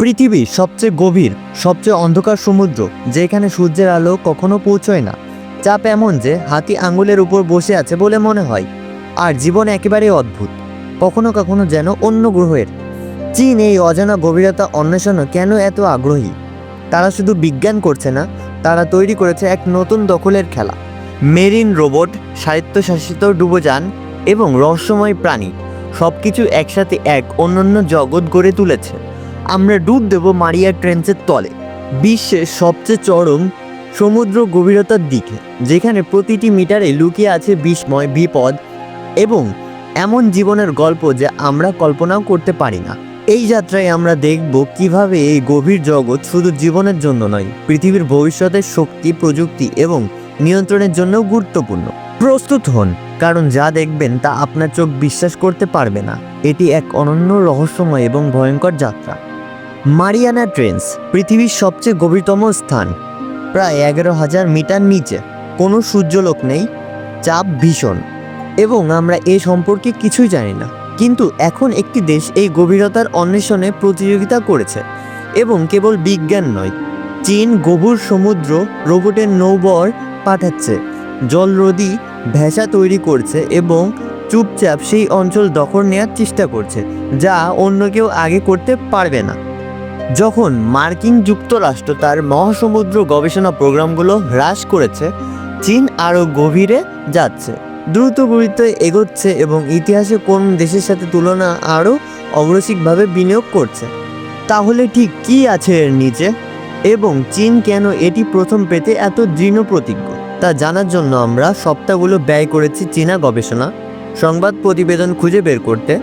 পৃথিবীর সবচেয়ে গভীর, সবচেয়ে অন্ধকার সমুদ্র, যেখানে সূর্যের আলো কখনো পৌঁছয় না। চাপ এমন যে, হাতি আঙুলের উপর বসে আছে বলে মনে হয়। আর জীবন একেবারেই অদ্ভুত, কখনো কখনো যেন অন্য গ্রহের। চীন এই অজানা গভীরতা অন্বেষণে কেন এত আগ্রহী? তারা শুধু বিজ্ঞান করছে না, তারা তৈরি করেছে এক নতুন দখলের খেলা। মেরিন রোবট, স্বায়ত্তশাসিত ডুবোযান এবং রহস্যময় প্রাণী সব কিছু একসাথে এক অন্যান্য জগৎ গড়ে তুলেছে। আমরা ডুব দেব মারিয়া ট্রেন্সের তলে, বিশ্বের সবচেয়ে চরম সমুদ্র গভীরতার দিকে, যেখানে প্রতিটি মিটারে লুকিয়ে আছে বিস্ময়, বিপদ এবং এমন জীবনের গল্প যে আমরা কল্পনাও করতে পারি না। এই যাত্রায় আমরা দেখব কীভাবে এই গভীর জগৎ শুধু জীবনের জন্য নয়, পৃথিবীর ভবিষ্যতের শক্তি, প্রযুক্তি এবং নিয়ন্ত্রণের জন্যও গুরুত্বপূর্ণ। প্রস্তুত হন, কারণ যা দেখবেন তা আপনার চোখ বিশ্বাস করতে পারবে না। এটি এক অনন্য রহস্যময় এবং ভয়ঙ্কর যাত্রা। মারিয়ানা ট্রেন্স, পৃথিবীর সবচেয়ে গভীরতম স্থান। প্রায় এগারো হাজার মিটার নিচে কোনো সূর্যলোক নেই, চাপ ভীষণ। এবং আমরা এ সম্পর্কে কিছুই জানি না। কিন্তু এখন একটি দেশ এই গভীরতার অন্বেষণে প্রতিযোগিতা করেছে এবং কেবল বিজ্ঞান নয়, চীন গভীর সমুদ্র রোবটের নৌবর পাঠাচ্ছে, জলরোধী ভেসা তৈরি করছে এবং চুপচাপ সেই অঞ্চল দখল নেওয়ার চেষ্টা করছে, যা অন্য কেউ আগে করতে পারবে না। যখন মার্কিন যুক্তরাষ্ট্র তার মহাসমুদ্র গবেষণা প্রোগ্রামগুলো হ্রাস করেছে, চীন আরও গভীরে যাচ্ছে। দ্রুত গতিতে এগোচ্ছে এবং ইতিহাসে কোন দেশের সাথে তুলনা আরও অগ্রসিকভাবে বিনিয়োগ করছে। তাহলে ঠিক কি আছে এর নিচে? এবং চীন কেন এটি প্রথম পেতে এত দৃঢ় প্রতিজ্ঞ? তা জানার জন্য আমরা সপ্তাহগুলো ব্যয় করেছি চীনা গবেষণা, সংবাদ প্রতিবেদন খুঁজে বের করতে,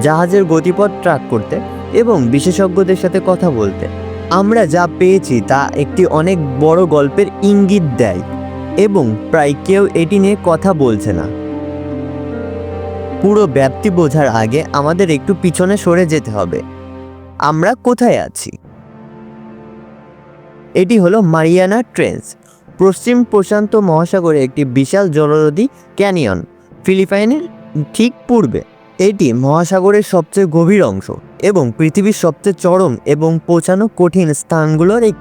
জাহাজের গতিপথ ট্র্যাক করতে। এবং বিশেষজ্ঞদের সাথে কথা বলতে। আমরা যা পেয়েছি তা একটি অনেক বড় গল্পের ইঙ্গিত দেয় এবং প্রায় কেউ এটি নিয়ে কথা বলছে না। পুরো ব্যাপ্তি বোঝার আগে আমাদের একটু পিছনে সরে যেতে হবে। আমরা কোথায় আছি? এটি হলো মারিয়ানা ট্রেন্স, পশ্চিম প্রশান্ত মহাসাগরে একটি বিশাল জলরোধী ক্যানিয়ন, ফিলিপাইনের ঠিক পূর্বে। এটি মহাসাগরের সবচেয়ে গভীর অংশ। এবং পৃথিবীর সবচেয়ে চরম এবং পৌঁছানো কঠিন স্থানগুলোর এক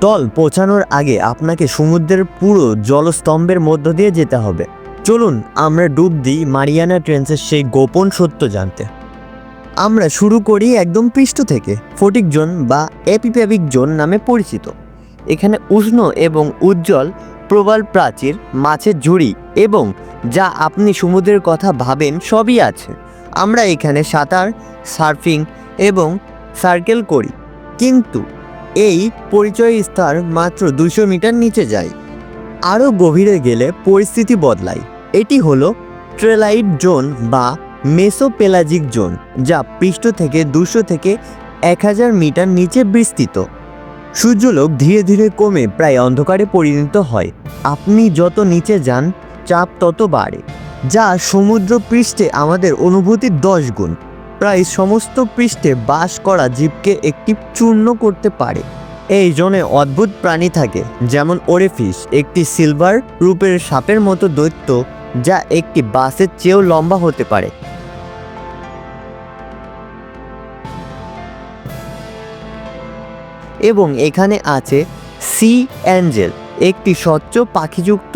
তল পৌঁছানোর আগে আপনাকে সমুদ্রের পুরো জলস্তম্ভের মধ্য দিয়ে যেতে হবে। চলুন আমরা ডুব দিই মারিয়ানা ট্রেন্সের সেই গোপন সত্য জানতে। আমরা শুরু করি একদম পৃষ্ঠ থেকে, ফটিক জোন বা এপিপ্যাবিক জোন নামে পরিচিত। এখানে উষ্ণ এবং উজ্জ্বল, প্রবাল প্রাচীর, মাছের ঝুড়ি এবং যা আপনি সমুদ্রের কথা ভাবেন সবই আছে। আমরা এখানে সাঁতার, সার্ফিং এবং সার্কেল করি। কিন্তু এই পরিচয় স্তর মাত্র দুশো মিটার নিচে যায়। আরও গভীরে গেলে পরিস্থিতি বদলায়। এটি হলো ট্রেলাইট জোন বা মেসোপেলাজিক জোন, যা পৃষ্ঠ থেকে দুশো থেকে এক হাজার মিটার নিচে বিস্তৃত। সূর্যলোক ধীরে ধীরে কমে প্রায় অন্ধকারে পরিণত হয়। আপনি যত নিচে যান, চাপ তত বাড়ে, যা সমুদ্র পৃষ্ঠে আমাদের অনুভূতির দশ গুণ। প্রায় সমস্ত পৃষ্ঠে বাস করা জীবকে একটি চূর্ণ করতে পারে। এই জোনে অদ্ভুত প্রাণী থাকে, যেমন ওরেফিস একটি সিলভার রূপের সাপের মতো দৈত্য, যা একটি বাসের চেয়েও লম্বা হতে পারে। এবং এখানে আছে সি অ্যাঞ্জেল, একটি স্বচ্ছ পাখিযুক্ত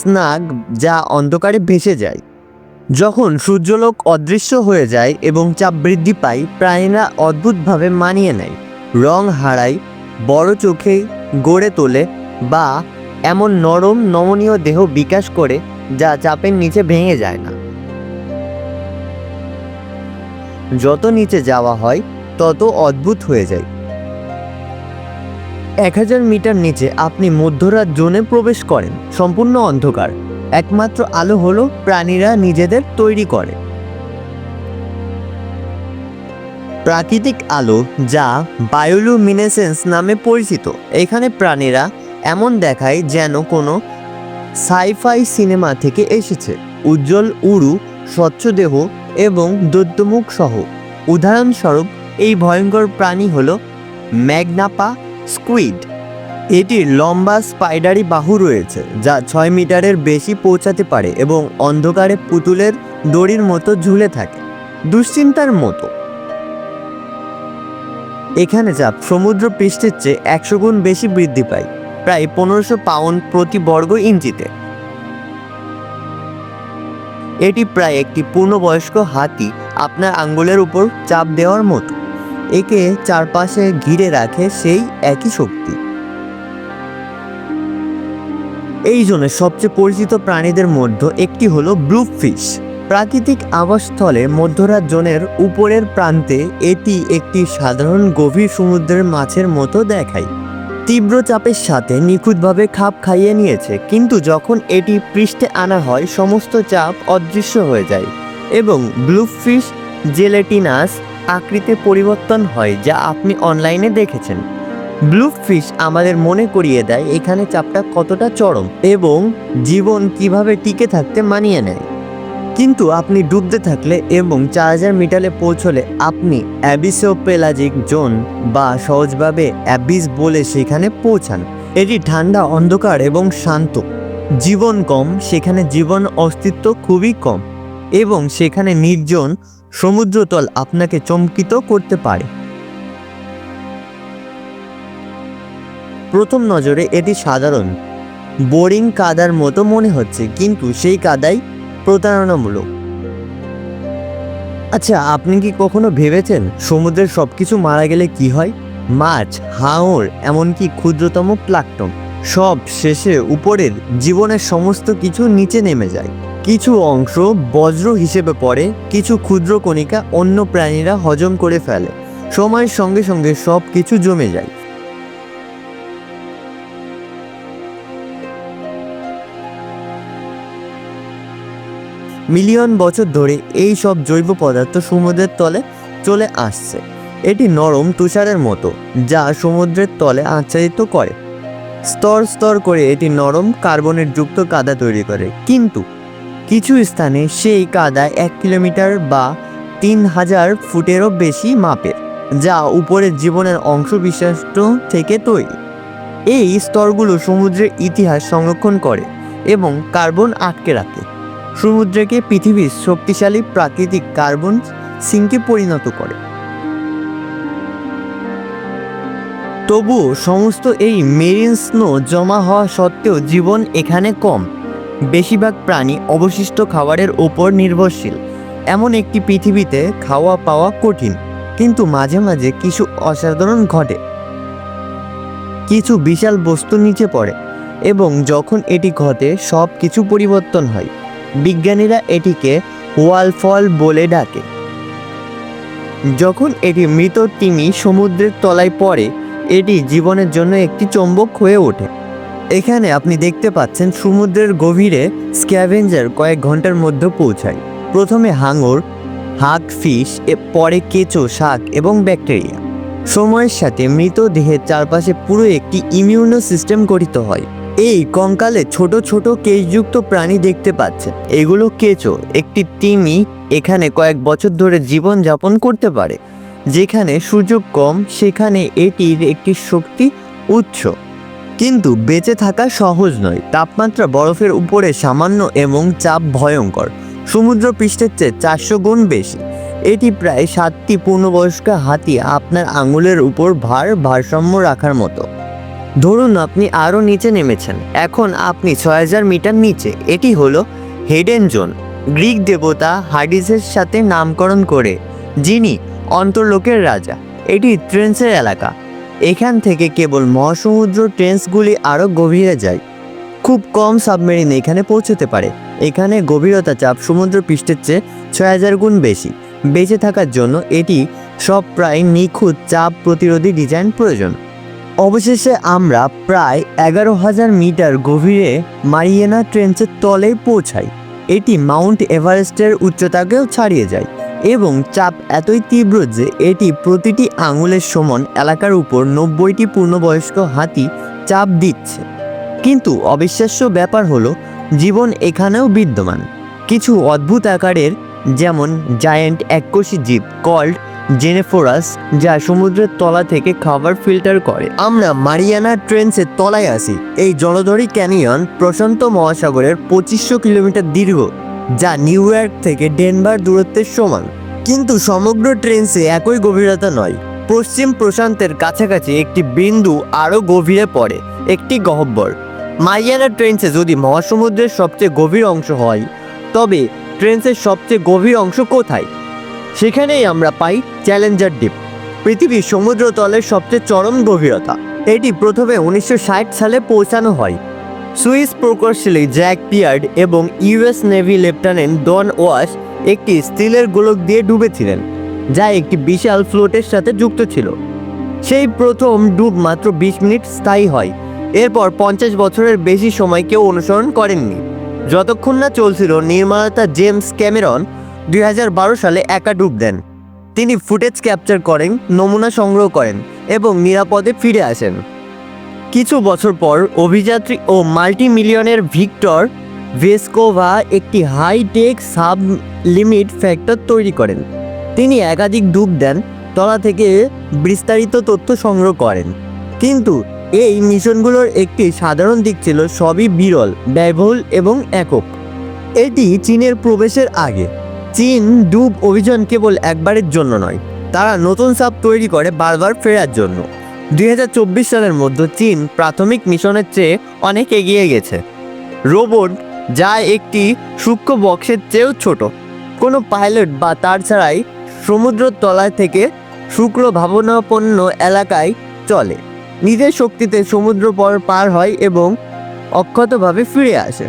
স্নাগ যা অন্ধকারে ভেসে যায়। যখন সূর্যলোক অদৃশ্য হয়ে যায় এবং চাপ বৃদ্ধি পায়, প্রাণীরা অদ্ভুতভাবে মানিয়ে নেয়। রং হারায়, বড় চোখে গড়ে তোলে বা এমন নরম, নমনীয় দেহ বিকাশ করে যা চাপের নিচে ভেঙে যায় না। যত নিচে যাওয়া হয়, তত অদ্ভুত হয়ে যায়। এক হাজার মিটার নিচে আপনি মধ্যরাত জোনে প্রবেশ করেন, সম্পূর্ণ অন্ধকার। একমাত্র আলো হলো প্রাণীরা নিজেদের তৈরি করে। প্রাকৃতিক আলো যা বায়োলুমিনেসেন্স নামে পরিচিত। এখানে প্রাণীরা এমন দেখায় যেন কোনো সাইফাই সিনেমা থেকে এসেছে। উজ্জ্বল উড়ু, স্বচ্ছ দেহ এবং দৈত্যমুখ সহ। উদাহরণস্বরূপ, এই ভয়ঙ্কর প্রাণী হলো ম্যাগনাপা স্কুইড। এটির লম্বা স্পাইডারি বাহু রয়েছে, যা ছয় মিটারের বেশি পৌঁছাতে পারে এবং অন্ধকারে পুতুলের দড়ির মতো ঝুলে থাকে। দুশ্চিন্তার মতো। এখানে চাপ সমুদ্র পৃষ্ঠের চেয়ে একশো গুণ বেশি বৃদ্ধি পায়, প্রায় পনেরোশো পাউন্ড প্রতি বর্গ ইঞ্চিতে। এটি প্রায় একটি পূর্ণবয়স্ক হাতি আপনার আঙ্গুলের উপর চাপ দেওয়ার মতো। একে চারপাশে ঘিরে রাখে সেই একই শক্তি। এই জন্য সবচেয়ে পরিচিত প্রাণীদের মধ্যে একটি হলো ব্লু ফিশ প্রাকৃতিক আবাসস্থলে মধ্যরাত জোনের উপরের প্রান্তে এটি একটি সাধারণ গভীর সমুদ্রের মাছের মতো দেখায়। তীব্র চাপের সাথে নিখুঁতভাবে খাপ খাইয়ে নিয়েছে, কিন্তু যখন এটি পৃষ্ঠে আনা হয়, সমস্ত চাপ অদৃশ্য হয়ে যায় এবং ব্লুফিশ জেলেটিনাস আকৃতির পরিবর্তন হয়, যা আপনি অনলাইনে দেখেছেন। ব্লুফিশ আমাদের মনে করিয়ে দেয় এখানে চাপটা কতটা চরম এবং জীবন কীভাবে টিকে থাকতে মানিয়ে নেয়। কিন্তু আপনি ডুবতে থাকলে এবং চার হাজার মিটারে পৌঁছলে আপনি অ্যাবিসোপেলাজিক জোন বা সহজভাবে অ্যাবিস বলে সেখানে পৌঁছান। এটি ঠান্ডা অন্ধকার এবং শান্ত। জীবন কম, সেখানে জীবন অস্তিত্ব খুবই কম এবং সেখানে নির্জন সমুদ্রতল আপনাকে চমকিত করতে পারে। প্রথম নজরে এটি সাধারণ। বোরিং কাদার মতো মনে হচ্ছে, কিন্তু সেই কাদাই প্রতারণামূলক। আচ্ছা আপনি কি কখনো ভেবেছেন সমুদ্রের সব কিছু মারা গেলে কি হয়? মাছ, হাঙর, এমনকি ক্ষুদ্রতম প্লাকটন, সব শেষে উপরের জীবনের সমস্ত কিছু নিচে নেমে যায়। কিছু অংশ বজ্র হিসেবে পড়ে, কিছু ক্ষুদ্র কণিকা অন্য প্রাণীরা হজম করে ফেলে। সময়ের সঙ্গে সঙ্গে সব কিছু জমে যায়। মিলিয়ন বছর ধরে এই সব জৈব পদার্থ সমুদ্রের তলে চলে আসছে। এটি নরম তুষারের মতো, যা সমুদ্রের তলে আচ্ছাদিত করে। স্তর স্তর করে এটি নরম কার্বনের যুক্ত কাদা তৈরি করে। কিন্তু কিছু স্থানে সেই কাদা এক কিলোমিটার বা তিন হাজার ফুটেরও বেশি মাপের, যা উপরের জীবনের অংশ বিশিষ্ট থেকে তৈরি। এই স্তরগুলো সমুদ্রের ইতিহাস সংরক্ষণ করে এবং কার্বন আটকে রাখে। সমুদ্রকে পৃথিবীর শক্তিশালী প্রাকৃতিক কার্বন সিঙ্কে পরিণত করে। তবুও সমস্ত এই মেরিন স্নো জমা হওয়া সত্ত্বেও জীবন এখানে কম। বেশিরভাগ প্রাণী অবশিষ্ট খাবারের ওপর নির্ভরশীল। এমন একটি পৃথিবীতে খাওয়া পাওয়া কঠিন, কিন্তু মাঝে মাঝে কিছু অসাধারণ ঘটে। কিছু বিশাল বস্তু নিচে পড়ে এবং যখন এটি ঘটে সব কিছু পরিবর্তন হয়। বিজ্ঞানীরা এটিকে ওয়ালফল বলে ডাকে। যখন এটি মৃত তিমি সমুদ্রের তলায় পড়ে, এটি জীবনের জন্য একটি চৌম্বক হয়ে ওঠে। এখানে আপনি দেখতে পাচ্ছেন সমুদ্রের গভীরে স্ক্যাভেঞ্জার কয়েক ঘণ্টার মধ্যে পৌঁছায়। প্রথমে হাঙর, হাগ ফিশ পরে কেঁচো, শাক এবং ব্যাকটেরিয়া। সময়ের সাথে মৃতদেহের চারপাশে পুরো একটি ইমিউনো সিস্টেম গঠিত হয়। এই কঙ্কালে ছোট ছোট কেশযুক্ত প্রাণী দেখতে পাচ্ছেন এগুলো কেঁচো, একটি তিমি এখানে কয়েক বছর ধরে জীবন যাপন করতে পারে। যেখানে সুযোগ কম, সেখানে এটির একটি শক্তি উৎস কিন্তু বেঁচে থাকা সহজ নয়। তাপমাত্রা বরফের উপরে সামান্য এবং চাপ ভয়ঙ্কর। সমুদ্র পৃষ্ঠের চেয়ে চারশো গুণ বেশি। এটি প্রায় সাতটি পূর্ণবয়স্ক হাতি আপনার আঙুলের উপর ভার ভারসাম্য রাখার মতো। ধরুন আপনি আরও নিচে নেমেছেন। এখন আপনি ছয় হাজার মিটার নিচে। এটি হলো হেডেন জোন। গ্রিক দেবতা হাডিসের সাথে নামকরণ করে, যিনি অন্তর্লোকের রাজা। এটি ট্রেন্সের এলাকা। এখান থেকে কেবল মহাসমুদ্র ট্রেন্সগুলি আরও গভীরে যায়। খুব কম সাবমেরিন এখানে পৌঁছতে পারে। এখানে গভীরতা চাপ সমুদ্র পৃষ্ঠের চেয়ে ছয় হাজার গুণ বেশি। বেঁচে থাকার জন্য এটি সব প্রায় নিখুঁত চাপ প্রতিরোধী ডিজাইন প্রয়োজন। অবশেষে আমরা প্রায় এগারো হাজার মিটার গভীরে মারিয়েনা ট্রেন্সের তলে পৌঁছাই। এটি মাউন্ট এভারেস্টের উচ্চতাকেও ছাড়িয়ে যায় এবং চাপ এতই তীব্র যে এটি প্রতিটি আঙুলের সমান এলাকার উপর নব্বইটি পূর্ণবয়স্ক হাতি চাপ দিচ্ছে। কিন্তু অবিশ্বাস্য ব্যাপার হলো, জীবন এখানেও বিদ্যমান। কিছু অদ্ভুত আকারের, যেমন জায়ান্ট এককোষী জীব কল্ড জেনেফোরাস যা সমুদ্রের তলা থেকে খাবার ফিল্টার করে। আমরা মারিয়ানা ট্রেন্সের তলায় আসি এই জলধরি ক্যানিয়ন প্রশান্ত মহাসাগরের পঁচিশশো কিলোমিটার দীর্ঘ, যা নিউ ইয়র্ক থেকে ডেনভার দূরত্বের সমান। কিন্তু সমগ্র ট্রেন্সে একই গভীরতা নয়। পশ্চিম প্রশান্তের কাছাকাছি একটি বিন্দু আরও গভীরে পড়ে, একটি গহ্বর। মাইয়ানা ট্রেন্সে যদি মহাসমুদ্রের সবচেয়ে গভীর অংশ হয়, তবে ট্রেন্সের সবচেয়ে গভীর অংশ কোথায়? সেখানেই আমরা পাই চ্যালেঞ্জার দ্বীপ পৃথিবীর সমুদ্র তলের সবচেয়ে চরম গভীরতা। এটি প্রথমে উনিশশো ষাট সালে পৌঁছানো হয়। সুইস প্রকৌশলী জ্যাক পিয়ার্ড এবং US navy lieutenant Don Walsh একটি স্টিলের গোলক দিয়ে ডুবেছিলেন, যা একটি বিশাল ফ্লোটের সাথে যুক্ত ছিল। সেই প্রথম ডুব মাত্র বিশ মিনিট স্থায়ী হয়। এরপর পঞ্চাশ বছরের বেশি সময় কেউ অনুসরণ করেননি। যতক্ষণ না চলছিল নির্মাতা জেমস ক্যামেরন দুই হাজার বারো সালে একা ডুব দেন। তিনি ফুটেজ ক্যাপচার করেন, নমুনা সংগ্রহ করেন এবং নিরাপদে ফিরে আসেন। কিছু বছর পর অভিযাত্রী ও মাল্টি মিলিয়নের ভিক্টর ভেস্কোভা একটি হাইটেক সাব লিমিট ফ্যাক্টর তৈরি করেন। তিনি একাধিক ডুব দেন, তলা থেকে বিস্তারিত তথ্য সংগ্রহ করেন। কিন্তু এই মিশনগুলোর একটি সাধারণ দিক ছিল সবই বিরল, ব্যয়বহুল এবং একক। এটি চীনের প্রবেশের আগে। চীন ডুব অভিযান কেবল একবারের জন্য নয়, তারা নতুন সাপ তৈরি করে বারবার ফেরার জন্য। দু হাজার চব্বিশ সালের মধ্যে চীন প্রাথমিক মিশনের চেয়ে অনেক এগিয়ে গেছে। রোবট যা একটি সূক্ষ্ম বক্সের চেয়েও ছোট, কোনো পাইলট বা তার ছাড়াই সমুদ্র তলায় থেকে শুক্র ভাবনাপন্ন এলাকায় চলে। নিজের শক্তিতে সমুদ্র পর পার হয় এবং অক্ষতভাবে ফিরে আসে।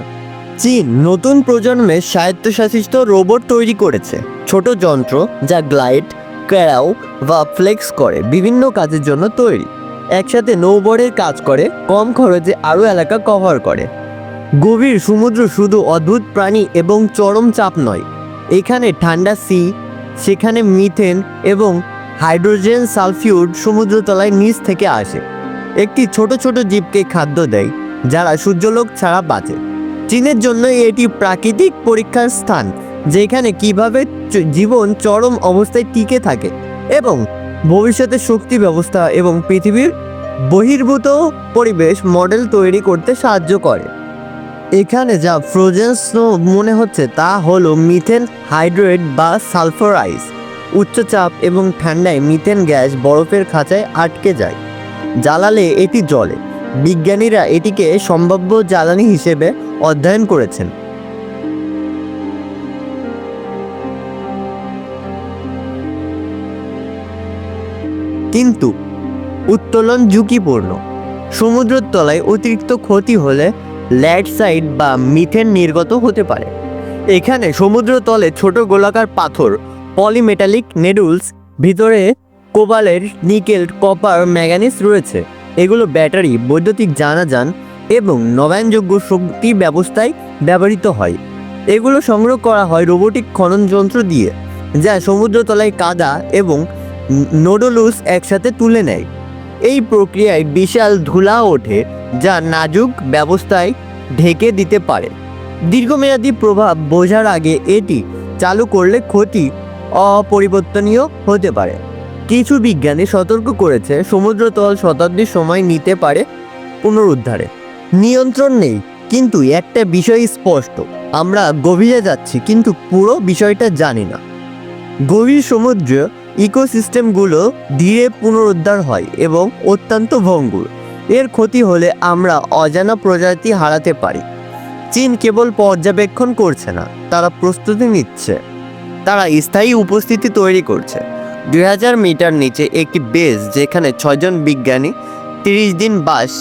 চীন নতুন প্রজন্মের স্বায়ত্তশাসিত রোবট তৈরি করেছে। ছোট যন্ত্র যা গ্লাইড, ক্যারাও বা ফ্লেক্স করে বিভিন্ন কাজের জন্য তৈরি। একসাথে নৌবরের কাজ করে, কম খরচে আরও এলাকা কভার করে। গভীর সমুদ্র শুধু অদ্ভুত প্রাণী এবং চরম চাপ নয়। এখানে ঠান্ডা সি, সেখানে মিথেন এবং হাইড্রোজেন সালফিউড সমুদ্রতলায় নিচ থেকে আসে। একটি ছোট ছোট জীবকে খাদ্য দেয়, যারা সূর্যলোক ছাড়া বাঁচে। চীনের জন্য এটি প্রাকৃতিক পরীক্ষার স্থান, যেখানে কীভাবে জীবন চরম অবস্থায় টিকে থাকে এবং ভবিষ্যতে শক্তি ব্যবস্থা এবং পৃথিবীর বহির্ভূত পরিবেশ মডেল তৈরি করতে সাহায্য করে। এখানে যা ফ্রোজেন স্নো মনে হচ্ছে তা হলো মিথেন হাইড্রেট বা সালফার আইস উচ্চচাপ এবং ঠান্ডায় মিথেন গ্যাস বরফের খাঁচায় আটকে যায়, জ্বালালে এটি জলে বিজ্ঞানীরা এটিকে সম্ভাব্য জ্বালানি হিসেবে অধ্যয়ন করেছেন। কিন্তু উত্তোলন ঝুঁকিপূর্ণ। সমুদ্রের তলায় অতিরিক্ত ক্ষতি হলে ল্যাডসাইড বা মিথেন নির্গত হতে পারে। এখানে সমুদ্র তলে ছোট গোলাকার পাথর, পলিমেটালিক নেডুলস, ভিতরে কোবালের, নিকেল, কপার ম্যাঙ্গানিজ রয়েছে। এগুলো ব্যাটারি, বৈদ্যুতিক জানাযান এবং নবায়নযোগ্য শক্তি ব্যবস্থায় ব্যবহৃত হয়। এগুলো সংগ্রহ করা হয় রোবোটিক খনন যন্ত্র দিয়ে, যা সমুদ্রতলায় কাদা এবং নোডোলুস একসাথে তুলে নেয়। এই প্রক্রিয়ায় বিশাল ধুলা ওঠে, যা নাজুক ব্যবস্থায় ঢেকে দিতে পারে। দীর্ঘমেয়াদী প্রভাব বোঝার আগে এটি চালু করলে ক্ষতি অপরিবর্তনীয় হতে পারে। কিছু বিজ্ঞানী সতর্ক করেছে, সমুদ্রতল শতাব্দীর সময় নিতে পারে পুনরুদ্ধারে। নিয়ন্ত্রণ নেই। কিন্তু একটা বিষয় স্পষ্ট। আমরা গভীরে যাচ্ছি, কিন্তু পুরো বিষয়টা জানি না। গভীর সমুদ্র ইকোসিস্টেমগুলো ধীরে পুনরুদ্ধার হয় এবং অত্যন্ত ভঙ্গুর। এর ক্ষতি হলে আমরা অজানা প্রজাতি হারাতে পারি। চীন কেবল পর্যবেক্ষণ করছে না, তারা প্রস্তুতি নিচ্ছে। তারা স্থায়ী উপস্থিতি তৈরি করছে। দুই হাজার মিটার নিচে একটি বেস যেখানে ছয়জন বিজ্ঞানী তিরিশ দিন বাস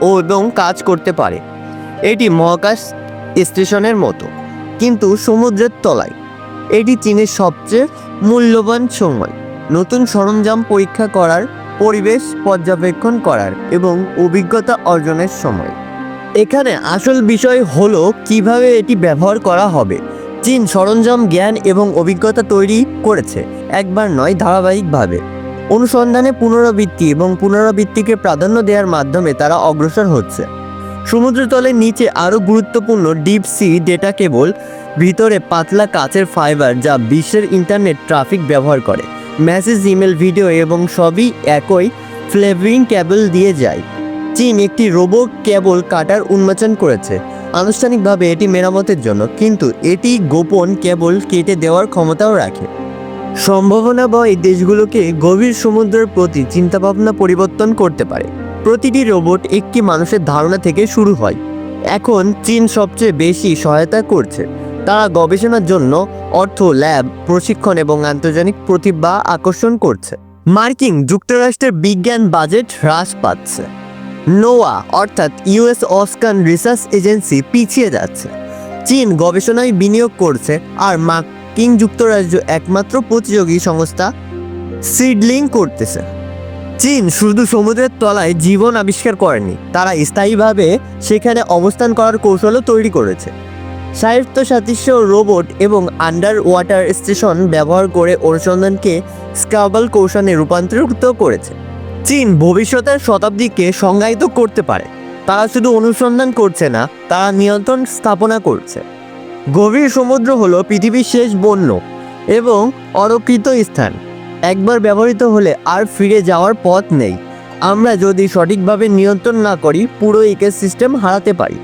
ও এবং কাজ করতে পারে। এটি মহাকাশ স্টেশনের মতো, কিন্তু সমুদ্রের তলায়। এটি চীনের সবচেয়ে মূল্যবান সময়। নতুন সরঞ্জাম পরীক্ষা করার, পরিবেশ পর্যবেক্ষণ করার এবং অভিজ্ঞতা অর্জনের সময়। এখানে আসল বিষয় হলো কীভাবে এটি ব্যবহার করা হবে। চীন সরঞ্জাম, জ্ঞান এবং অভিজ্ঞতা তৈরি করেছে, একবার নয়, ধারাবাহিকভাবে। অনুসন্ধানে পুনরাবৃত্তি এবং পুনরাবৃত্তিকে প্রাধান্য দেওয়ার মাধ্যমে তারা অগ্রসর হচ্ছে। সমুদ্রতলের নিচে আরও গুরুত্বপূর্ণ ডিপ সি ডেটা কেবল, ভিতরে পাতলা কাচের ফাইবার যা বিশ্বের ইন্টারনেট ট্রাফিক ব্যবহার করে। মেসেজ ইমেল, ভিডিও এবং সবই একই ফ্লেভারিং কেবল দিয়ে যায়। চীন একটি রোবো কেবল কাটার উন্মোচন করেছে। আনুষ্ঠানিকভাবে এটি মেরামতের জন্য, কিন্তু এটি গোপন কেবল কেটে দেওয়ার ক্ষমতাও রাখে। সম্ভাবনাময় দেশগুলোকে গভীর সমুদ্রের প্রতি চিন্তাভাবনা পরিবর্তন করতে পারে। প্রতিটি রোবট একটি মানুষের ধারণা থেকে শুরু হয়। এখন চীন সবচেয়ে বেশি সহায়তা করছে। তারা গবেষণার জন্য অর্থ, ল্যাব, প্রশিক্ষণ এবং আন্তর্জাতিক প্রতিভা আকর্ষণ করছে। মার্কিন যুক্তরাষ্ট্রের বিজ্ঞান বাজেট হ্রাস পাচ্ছে। নোয়া, অর্থাৎ ইউএস অস্কান রিসার্চ এজেন্সি, পিছিয়ে যাচ্ছে। চীন গবেষণায় বিনিয়োগ করছে আর মার্কিন যুক্তরাজ্য একমাত্র প্রতিযোগী সংস্থা সিডলিং করতেছে। চীন শুধু সমুদ্রের তলায় জীবন আবিষ্কার করেনি, তারা স্থায়ীভাবে সেখানে অবস্থান করার কৌশলও তৈরি করেছে। স্বায়ত্তশাতিস্য রোবট এবং আন্ডার ওয়াটার স্টেশন ব্যবহার করে অনুসন্ধানকে স্কাবল কৌশলে রূপান্তরিত করেছে। চীন ভবিষ্যতের শতাব্দীকে সংজ্ঞায়িত করতে পারে। তারা শুধু অনুসন্ধান করছে না, তারা নিয়ন্ত্রণ স্থাপনা করছে। গভীর সমুদ্র হলো পৃথিবীর শেষ বন্য এবং অরক্ষিত স্থান। একবার ব্যবহৃত হলে আর ফিরে যাওয়ার পথ নেই। আমরা যদি সঠিকভাবে নিয়ন্ত্রণ না করি, পুরো ইকোসিস্টেম হারাতে পারি।